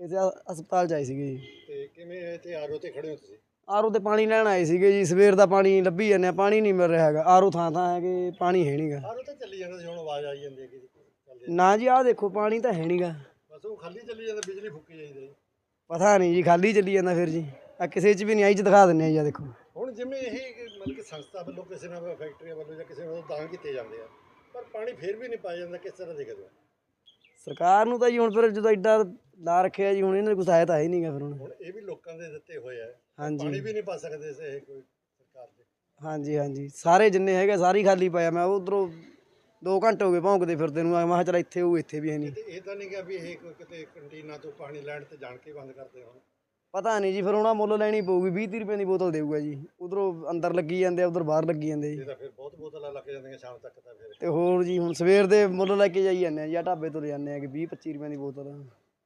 ਹ- ਹਸਪਤਾਲ ਚ ਆਏ ਸੀਗੇ ਜੀ। ਤੇ ਕਿਵੇਂ ਇੱਥੇ ਆਰੋ ਤੇ ਖੜੇ ਹੋ ਤੁਸੀਂ? ਆਰੋ ਤੇ ਪਾਣੀ ਲੈਣ ਆਏ ਸੀਗੇ ਜੀ ਸਵੇਰ ਦਾ ਪਾਣੀ ਲੱਭੀ ਜਾਂਦੇ ਆ ਪਾਣੀ ਨਹੀਂ ਮਿਲ ਰਿਹਾ ਹੈਗਾ। ਆਰੋ ਥਾਂ ਥਾਂ ਹੈਗੇ ਪਾਣੀ ਹੈ ਨਹੀਂਗਾ। ਆਰੋ ਤਾਂ ਚੱਲੀ ਜਾਂਦਾ ਸੀ ਹੁਣ ਆਵਾਜ਼ ਆਈ ਜਾਂਦੀ ਹੈ ਕਿ ਨਾ ਜੀ ਆਹ ਦੇਖੋ ਪਾਣੀ ਤਾਂ ਹੈ ਨਹੀਂਗਾ। ਬਸ ਉਹ ਖਾਲੀ ਚੱਲੀ ਜਾਂਦਾ ਬਿਜਲੀ ਫੁੱਕੀ ਜਾਂਦੀ ਹੈ। ਪਤਾ ਨਹੀਂ ਜੀ ਖਾਲੀ ਚੱਲੀ ਜਾਂਦਾ ਫਿਰ ਜੀ। ਆ ਕਿਸੇ ਚ ਵੀ ਨਹੀਂ ਆਈ ਚ ਦਿਖਾ ਦਿੰਨੇ ਆ ਜੀ ਆਹ ਦੇਖੋ। ਹੁਣ ਜਿਵੇਂ ਇਹ ਮਤਲਬ ਕਿ ਸੰਸਥਾ ਵੱਲੋਂ ਕਿਸੇ ਨਾਲ ਫੈਕਟਰੀਆਂ ਵੱਲੋਂ ਜਾਂ ਕਿਸੇ ਵੱਲੋਂ ਦਾਨ ਕੀਤੇ ਜਾਂਦੇ ਆ ਪਰ ਪਾਣੀ ਫੇਰ ਵੀ ਨਹੀਂ ਪਾਇਆ ਜਾਂਦਾ ਕਿਸ ਤਰ੍ਹਾਂ ਦੇਖਦੇ ਹੋ? ਸਰਕਾਰ ਨੂੰ ਤਾਂ ਜੀ ਹੁਣ ਫਿਰ ਜਦੋਂ ਐਡਾ ਲਾ ਰੱਖਿਆ ਜੀ ਹੁਣ ਇਹਨਾਂ ਨੂੰ ਆਇਆ ਤਾਂ ਹੈ ਨਹੀਂਗਾ ਫਿਰ ਹੁਣ। ਹੁਣ ਇਹ ਵੀ ਲੋਕਾਂ ਦੇ ਦਿੱਤੇ ਹੋਏ ਆ। ਹਾਂਜੀ। ਵੀ ਨਹੀਂ ਪਾ ਸਕਦੇ ਸੇ ਇਹ ਕੋਈ ਸਰਕਾਰ ਦੇ। ਹਾਂਜੀ ਹਾਂਜੀ। ਸਾਰੇ ਜਿੰਨੇ ਹੈਗੇ ਸਾਰੇ ਹੀ ਖਾਲੀ ਪਾਇਆ ਮੈਂ ਉਧਰੋਂ 2 ਘੰਟੇ ਹੋ ਗਏ ਭੌਂਕਦੇ ਫਿਰਦੇ ਨੂੰ ਮੈਂ ਕਿਹਾ ਚੱਲ ਇੱਥੇ ਉਹ ਇੱਥੇ ਵੀ ਹੈ ਨਹੀਂ। ਤੇ ਇਹ ਤਾਂ ਨਹੀਂ ਕਿ ਵੀ ਇਹ ਕੋਈ ਕਿਤੇ ਕੰਟੀਨਾਂ ਤੋਂ ਪਾਣੀ ਲੈਣ ਤੇ ਜਾਣ ਕੇ ਬੰਦ ਕਰਦੇ ਹੋਣ। ਪਤਾ ਨਹੀਂ ਜੀ ਫਿਰ ਉਹਨਾਂ ਮੁੱਲ ਲੈਣੀ ਪਊਗੀ 20 30 ਰੁਪਏ ਦੀ ਬੋਤਲ ਦੇਊਗਾ ਜੀ। ਉਧਰੋਂ ਅੰਦਰ ਲੱਗੀ ਜਾਂਦੇ ਆ ਉਧਰ ਬਾਹਰ ਲੱਗੀ ਜਾਂਦੇ ਜੀ। ਇਹ ਤਾਂ ਫਿਰ ਬਹੁਤ ਬੋਤਲਾਂ ਲੱਗ ਜਾਂਦੀਆਂ ਸ਼ਾਮ ਤੱਕ ਤਾਂ ਫਿਰ। ਤੇ ਹੋਰ ਜੀ ਹੁਣ ਸਵੇਰ ਦੇ ਮੁੱਲ ਲੈ ਕੇ ਜਾਈ ਜਾਂਦੇ ਆ ਜਾਂ ਢਾਬੇ ਤੋਂ ਲੈ ਜਾਂਦੇ ਆ ਕਿ 20 25 ਰੁਪਏ ਦੀ ਬੋਤਲ।